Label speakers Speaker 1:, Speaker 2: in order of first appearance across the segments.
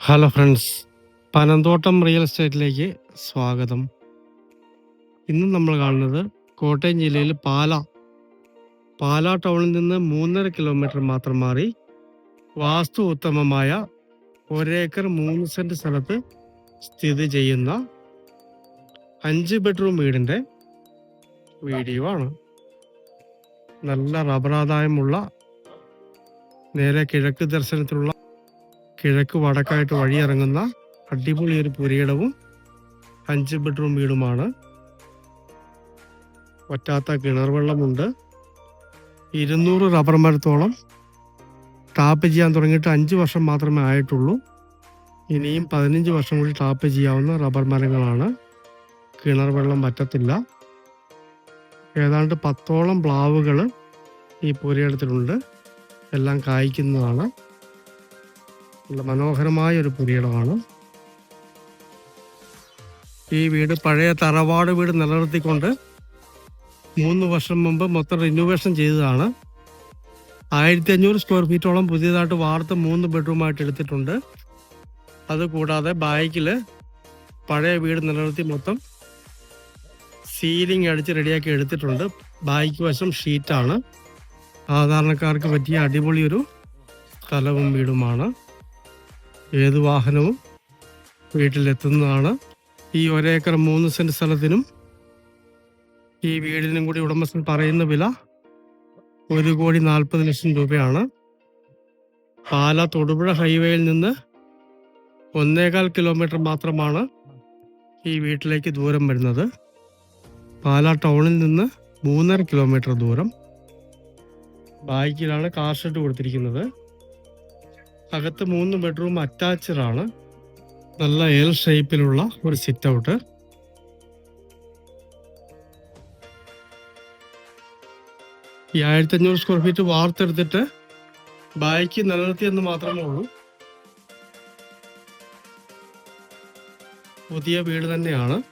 Speaker 1: Hello friends Panamthottam real എസ്റ്റേറ്റിലേക്ക് സ്വാഗതം. ഇന്ന് നമ്മൾ കാണുന്നത് കോട്ടയം ജില്ലയിൽ പാല. പാല ടൗണിൽ നിന്ന് മൂന്നര കിലോമീറ്റർ മാത്രം മാറി വാസ്തു ഉത്തമമായ ഒരേക്കർ മൂന്ന് സെന്റ് സ്ഥലത്ത് സ്ഥിതി ചെയ്യുന്ന അഞ്ച് ബെഡ്റൂം വീടിന്റെ വീഡിയോ ആണ്. നല്ല റബ്ബറാദായമുള്ള നേരെ കിഴക്ക് ദർശനത്തിലുള്ള കിഴക്ക് വടക്കായിട്ട് വഴിയിറങ്ങുന്ന അടിപൊളി ഒരു പുരയിടവും അഞ്ച് ബെഡ്റൂം വീടുമാണ്. വറ്റാത്ത കിണർ വെള്ളമുണ്ട്. ഇരുന്നൂറ് റബ്ബർ മരത്തോളം ടാപ്പ് ചെയ്യാൻ തുടങ്ങിയിട്ട് അഞ്ച് വർഷം മാത്രമേ ആയിട്ടുള്ളൂ. ഇനിയും പതിനഞ്ച് വർഷം കൂടി ടാപ്പ് ചെയ്യാവുന്ന റബ്ബർ മരങ്ങളാണ്. കിണർ വെള്ളം പറ്റത്തില്ല ഏതാണ്ട് പത്തോളം പ്ലാവുകൾ ഈ പുരയിടത്തിലുണ്ട്. എല്ലാം കായ്ക്കുന്നതാണ്. നല്ല മനോഹരമായ ഒരു പുരയിടമാണ്. ഈ വീട് പഴയ തറവാട് വീട് നിലനിർത്തിക്കൊണ്ട് മൂന്ന് വർഷം മുമ്പ് മൊത്തം റിനോവേഷൻ ചെയ്തതാണ്. ആയിരത്തി അഞ്ഞൂറ് സ്ക്വയർ ഫീറ്റോളം പുതിയതായിട്ട് വാർത്ത് മൂന്ന് ബെഡ്റൂമായിട്ട് എടുത്തിട്ടുണ്ട്. അതുകൂടാതെ ബാക്കിൽ പഴയ വീട് നിലനിർത്തി മൊത്തം സീലിംഗ് അടിച്ച് റെഡിയാക്കി എടുത്തിട്ടുണ്ട്. ബാക്ക് വശം ഷീറ്റാണ് സാധാരണക്കാർക്ക് പറ്റിയ അടിപൊളിയൊരു സ്ഥലവും വീടുമാണ്. ഏത് വാഹനവും വീട്ടിലെത്തുന്നതാണ്. ഈ ഒരേക്കർ മൂന്ന് സെന്റ് സ്ഥലത്തിനും ഈ വീടിനും കൂടി ഉടമസ്ഥൻ പറയുന്ന വില ഒരു കോടി നാൽപ്പത് ലക്ഷം രൂപയാണ്. പാല തൊടുപുഴ ഹൈവേയിൽ നിന്ന് ഒന്നേകാൽ കിലോമീറ്റർ മാത്രമാണ് ഈ വീട്ടിലേക്ക് ദൂരം വരുന്നത്. പാല ടൗണിൽ നിന്ന് മൂന്നര കിലോമീറ്റർ ദൂരം. ബാക്കിലാണ് കാർ കൊടുത്തിരിക്കുന്നത്. അകത്ത് മൂന്ന് ബെഡ്റൂം അറ്റാച്ച്ഡ് ആണ്. നല്ല എൽ ഷേപ്പിലുള്ള ഒരു സിറ്റ് ഔട്ട് ഈ ആയിരത്തി അഞ്ഞൂറ് സ്ക്വയർ ഫീറ്റ് വാർത്തെടുത്തിട്ട് ബാക്കി നിലനിർത്തിയെന്ന് മാത്രമേ ഉള്ളൂ. പുതിയ വീട് തന്നെയാണ്.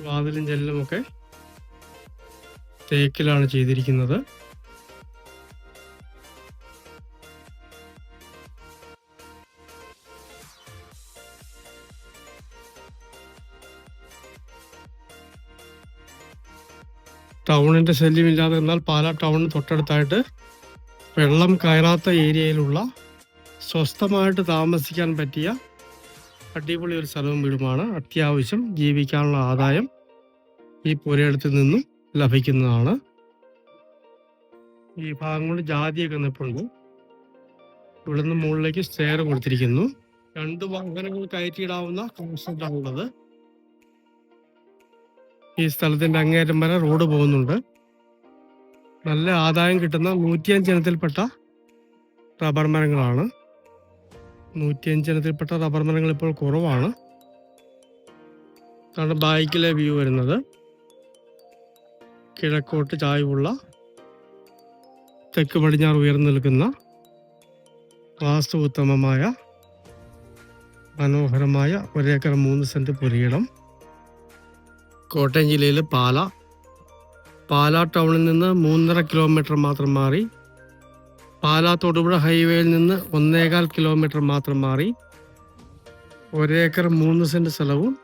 Speaker 1: വാതിലും ജനലും ഒക്കെ തേക്കിലാണ് ചെയ്തിരിക്കുന്നത്. ടൗണിന്റെ ശല്യമില്ലാതെ എന്നാൽ പാലാ ടൗണിന് തൊട്ടടുത്തായിട്ട് വെള്ളം കയറാത്ത ഏരിയയിലുള്ള സ്വസ്ഥമായിട്ട് താമസിക്കാൻ പറ്റിയ അടിപൊളി ഒരു സ്ഥലവും വീടുമാണ്. അത്യാവശ്യം ജീവിക്കാനുള്ള ആദായം ഈ പുരയിടത്തിൽ നിന്നും ലഭിക്കുന്നതാണ്. ഈ ഭാഗം കൊണ്ട് ജാതിയൊക്കെ നിൽപ്പുണ്ട് നിന്ന് മുകളിലേക്ക് സ്റ്റെയർ കൊടുത്തിരിക്കുന്നു. രണ്ട് വാഹനങ്ങൾ കയറ്റിയിടാവുന്ന ഉള്ളത്. ഈ സ്ഥലത്തിന്റെ അങ്ങേറ്റം വരെ റോഡ് പോകുന്നുണ്ട്. നല്ല ആദായം കിട്ടുന്ന നൂറ്റിയഞ്ച് ഇനത്തിൽപ്പെട്ട റബ്ബർ മരങ്ങളാണ്. നൂറ്റിയഞ്ച് ഇനത്തിൽപ്പെട്ട റബ്ബർ മരങ്ങൾ ഇപ്പോൾ കുറവാണ്. അതാണ് ബാക്കിലെ വ്യൂ വരുന്നത്. കിഴക്കോട്ട് ചായ്വുള്ള തെക്ക് പടിഞ്ഞാറ് ഉയർന്നു നിൽക്കുന്ന വാസ്തു ഉത്തമമായ മനോഹരമായ ഒരേക്കർ മൂന്ന് സെന്റ് പുരയിടം. കോട്ടയം ജില്ലയിൽ പാല. പാല ടൗണിൽ നിന്ന് മൂന്നര കിലോമീറ്റർ മാത്രം മാറി. പാല തൊടുപുഴ ഹൈവേയിൽ നിന്ന് ഒന്നേകാൽ കിലോമീറ്റർ മാത്രം മാറി. ഒരേക്കർ മൂന്ന് സെന്റ് സ്ഥലവും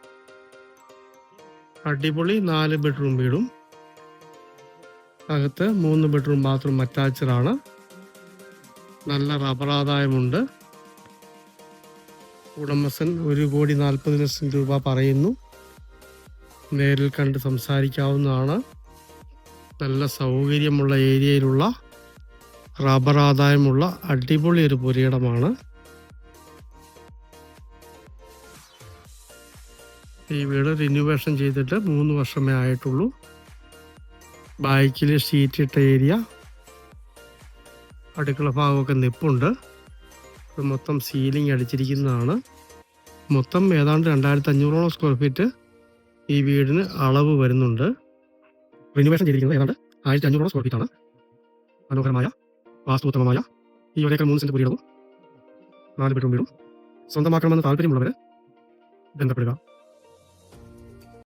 Speaker 1: അടിപൊളി നാല് ബെഡ്റൂം വീടും. അകത്ത് മൂന്ന് ബെഡ്റൂം ബാത്റൂം അറ്റാച്ച്ഡ് ആണ്. നല്ല റബ്ബർ ആദായമുണ്ട്. ഉടമസ്ഥൻ ഒരു കോടി നാൽപ്പത് ലക്ഷം രൂപ പറയുന്നു. നേരിൽ കണ്ട് സംസാരിക്കാവുന്നതാണ്. നല്ല സൗകര്യമുള്ള ഏരിയയിലുള്ള റബ്ബർ ആദായമുള്ള അടിപൊളി ഒരു പുരയിടമാണ്. ഈ വീട് റിന്യൂവേഷൻ ചെയ്തിട്ട് മൂന്ന് വർഷമേ ആയിട്ടുള്ളൂ. ബാക്കിൽ ഷീറ്റ് ഇട്ട ഏരിയ. അടുക്കള ഭാഗമൊക്കെ നിപ്പുണ്ട്. മൊത്തം സീലിംഗ് അടിച്ചിരിക്കുന്നതാണ്. മൊത്തം ഏതാണ്ട് രണ്ടായിരത്തി അഞ്ഞൂറോളം സ്ക്വയർ ഫീറ്റ് ഈ വീടിന് അളവ് വരുന്നുണ്ട്. റിനുവേഷൻ ചെയ്തിരിക്കുന്നത് ഏതാണ്ട് ആയിരത്തി അഞ്ഞൂറോളം സ്ക്വയർ ഫീറ്റാണ് മനോഹരമായ വാസ്തുത്തമമായ ഈ ഒരേക്കർ മൂന്ന് സെന്റ് പുരിയിടവും നാല് ബെഡ്റൂം വീടും സ്വന്തമാക്കണമെന്ന് താല്പര്യമുള്ളവർ ബന്ധപ്പെടുക.